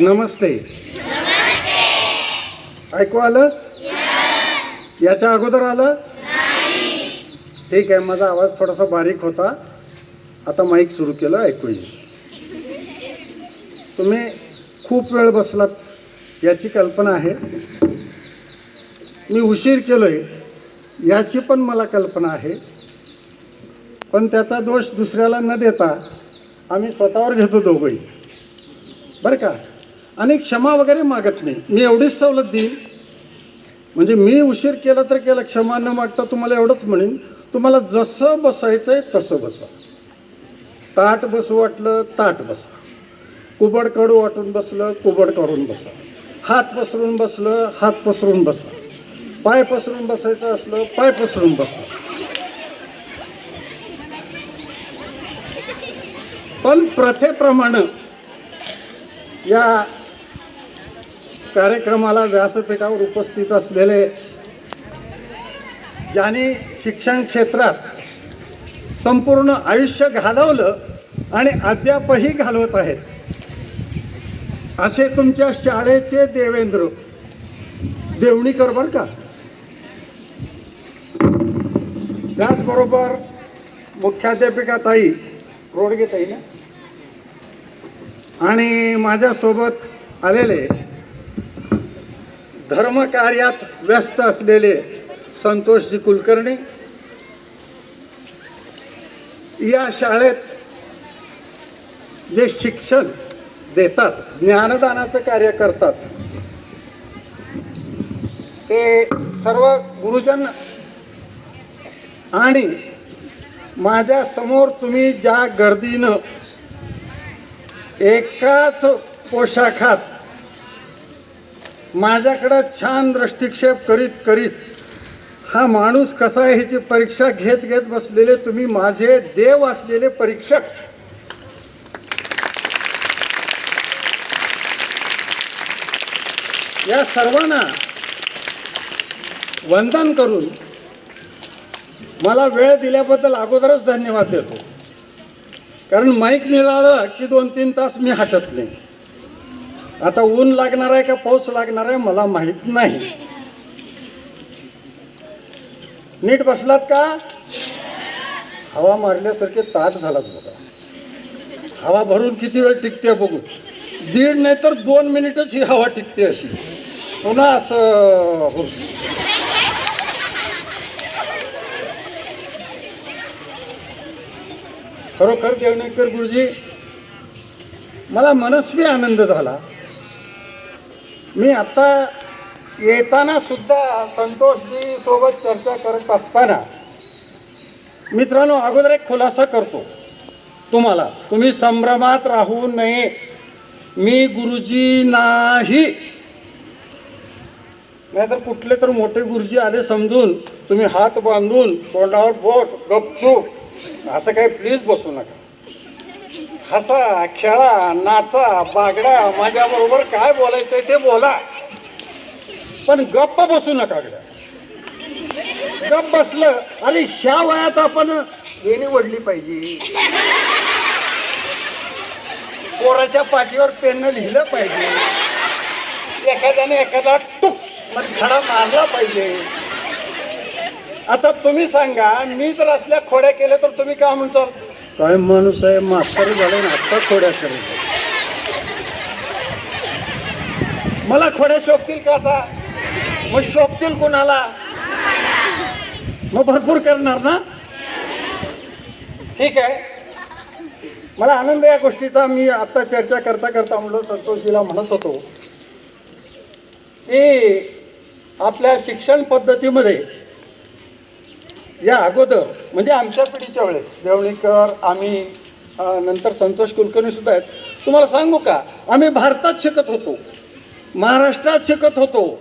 नमस्ते. ऐकू आलं? याच्या अगोदर आलं? ठीक आहे माझा आवाज थोडासा बारीक होता. आता माईक सुरू केलं ऐकू येईल. तुम्ही खूप वेळ बसलात याची कल्पना आहे. मी उशीर केलोय याची पण मला कल्पना आहे. पण त्याचा दोष दुसऱ्याला न देता आम्ही स्वतःवर घेतो दोघंही. बरं का? आणि क्षमा वगैरे मागत नाही. मी एवढीच सवलत देईन. म्हणजे मी उशीर केला तर केला क्षमा न मागता तुम्हाला एवढंच म्हणेन. तुम्हाला जसं बसायचं आहे तसं बसा. ताट बसू वाटलं ताट बसा. कुबड कडू वाटून बसलं कुबड करून बसा. हात पसरून बसलं हात पसरून बसा. पाय पसरून बसायचं असलं पाय पसरून बसा. पण प्रथेप्रमाणे या कार्यक्रमाला व्यासपीठावर उपस्थित असलेले ज्यांनी शिक्षण क्षेत्रात संपूर्ण आयुष्य घालवलं आणि अद्यापही घालवत आहेत असे तुमच्या शाळेचे देवेंद्र देवणीकर बरं का? त्याचबरोबर मुख्याध्यापिका ताई रोडगे ताई ना? आणि माझ्यासोबत आलेले धर्मकार्यात व्यस्त असलेले संतोषजी कुलकर्णी या शाळेत जे शिक्षण देतात ज्ञानदानाचं कार्य करतात ते सर्व गुरुजन आणि माझ्यासमोर तुम्ही ज्या गर्दीनं एकाच पोशाखात माझ्याकडं छान दृष्टिक्षेप करीत करीत हा माणूस कसा आहे ह्याची परीक्षा घेत घेत बसलेले तुम्ही माझे देव असलेले परीक्षक. या सर्वांना वंदन करून मला वेळ दिल्याबद्दल अगोदरच धन्यवाद देतो. कारण माईक मिळालं की दोन तीन तास मी हटत नाही. आता ऊन लागणार आहे का पाऊस लागणार आहे मला माहीत नाही. नीट बसलात का? हवा मारल्यासारखे ताट झालात बघा. हवा भरून किती वेळ टिकते बघू. दीड नाही तर दोन मिनिटच ही हवा टिकते अशी. पुन्हा असं हो खरोखर देवणेकर गुरुजी मला मनस्वी आनंद झाला. मी आत्ता येताना सुद्धा संतोषजी सोबत चर्चा करत असताना मित्रांनो अगोदर एक खुलासा करतो तुम्हाला. तुम्ही संभ्रमात राहू नये. मी गुरुजी नाही. नाहीतर कुठले तर मोठे गुरुजी आले समजून तुम्ही हात बांधून तोंडावर बोट गपचूप असं काही प्लीज बसू नका. हसा खेळा नाचा बागडा माझ्याबरोबर काय बोलायचंय ते बोला. पण गप्प बसू नका गड्या. गप्प बसलं अरे ह्या वयात आपण वेणी वडली पाहिजे. पोराच्या पाठीवर पेननं लिहिलं पाहिजे. एखाद्याने एखादा टुकमध्ये खडा मारला पाहिजे. आता तुम्ही सांगा मी जर असल्या खोड्या केल्या तर तुम्ही काय म्हणतो? काय माणूस आहे मास्तर झालं ना आत्ता खोड्या करायच्या मला खोड्या शोभतील का आता? मग शोभतील कुणाला? मग भरपूर करणार ना? ठीक आहे. मला आनंद या गोष्टीचा. मी आत्ता चर्चा करता करता म्हणलो संतोषजीला म्हणत होतो की आपल्या शिक्षण पद्धतीमध्ये या अगोदर. म्हणजे आमच्या पिढीच्या वेळेस. जेवणीकर आम्ही नंतर संतोष कुलकर्णी सुद्धा आहेत. तुम्हाला सांगू का? आम्ही भारतात शिकत होतो. महाराष्ट्रात शिकत होतो.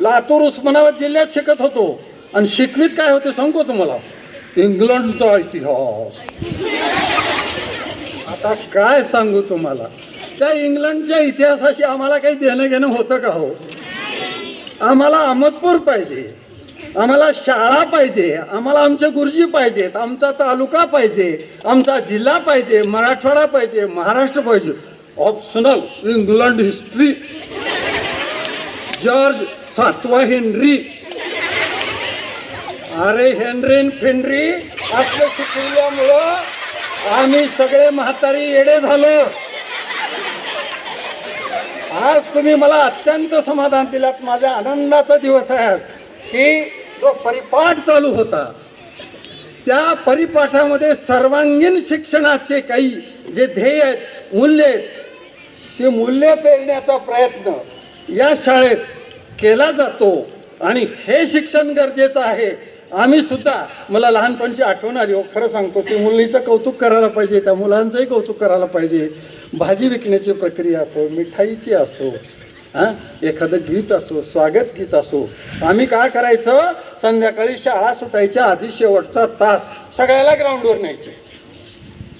लातूर उस्मानाबाद जिल्ह्यात शिकत होतो. आणि शिकवीत काय होते सांगू तुम्हाला? इंग्लंडचा इतिहास. आता काय सांगू तुम्हाला? त्या इंग्लंडच्या इतिहासाशी आम्हाला काही देणं घेणं होतं का हो? आम्हाला अहमदपूर पाहिजे. आम्हाला शाळा पाहिजे आम्हाला आमचे गुरुजी पाहिजेत आमचा तालुका पाहिजे आमचा जिल्हा पाहिजे मराठवाडा पाहिजे महाराष्ट्र पाहिजे. ऑप्शनल इंग्लंड हिस्ट्री जॉर्ज सातवा हेनरी अरे हेनरीन फेनरी असलं शिकवल्यामुळं आम्ही सगळे म्हातारी येडे झालो. आज तुम्ही मला अत्यंत समाधान दिलात माझ्या आनंदाचा दिवस आहे की जो परिपाठ चालू होता त्या परिपाठामध्ये सर्वांगीण शिक्षणाचे काही जे ध्येय आहेत मूल्य आहेत ते मूल्य पेरण्याचा प्रयत्न या शाळेत केला जातो. आणि हे शिक्षण गरजेचं आहे. आम्ही सुद्धा मला लहानपणची आठवण आली हो खरं सांगतो की मुलीचं कौतुक करायला पाहिजे त्या मुलांचंही कौतुक करायला पाहिजे. भाजी विकण्याची प्रक्रिया असो मिठाईची असो हां? एखादं गीत असो स्वागत गीत असो. आम्ही काय करायचं? संध्याकाळी शाळा सुटायच्या आधी शेवटचा तास सगळ्याला ग्राउंडवर न्यायचे.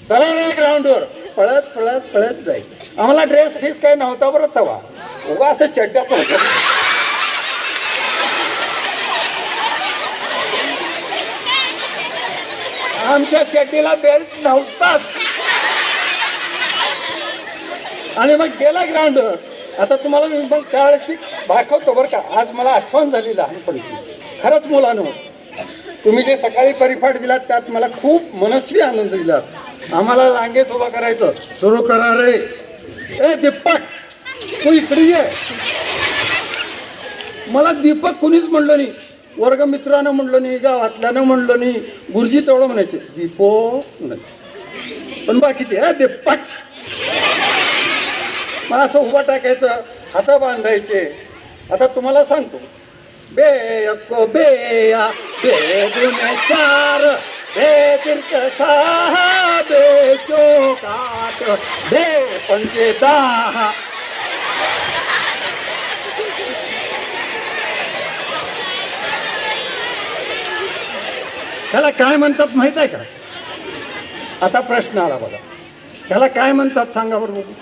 चला नाही ग्राउंडवर पळत पळत पळत जायचं. आम्हाला ड्रेस फीस काही नव्हता बरं तवा. उगा असं चड्ड्या पळत. आमच्या चड्डीला बेल्ट नव्हताच. आणि मग गेला ग्राउंडवर आता तुम्हाला मी मग त्यावेळेशी दाखवतो बरं का. आज मला आठवण झाली लहानपणीची. खरंच मुलानं तुम्ही जे सकाळी परिपाठ दिलात त्यात मला खूप मनस्वी आनंद दिला. आम्हाला रांगेत उभा करायचं. सुरू करा रे. ए दीपक तू इकडे ये. मला दीपक कुणीच म्हणलं नाही. वर्गमित्रानं म्हणलं नाही गावातल्यानं म्हणलं नाही. गुरुजी तेवढं म्हणायचे दीपो म्हणायचे. पण बाकीचे हा दीपक मला असं उभा टाकायचं हाता बांधायचे. आता तुम्हाला सांगतो. बे एक बेया बे दुने चार बे तीर्थ सहा बे चोक बे पंचे दहा. त्याला काय म्हणतात माहीत आहे का? आता प्रश्न आला बघा. त्याला काय म्हणतात सांगा बरं बघू.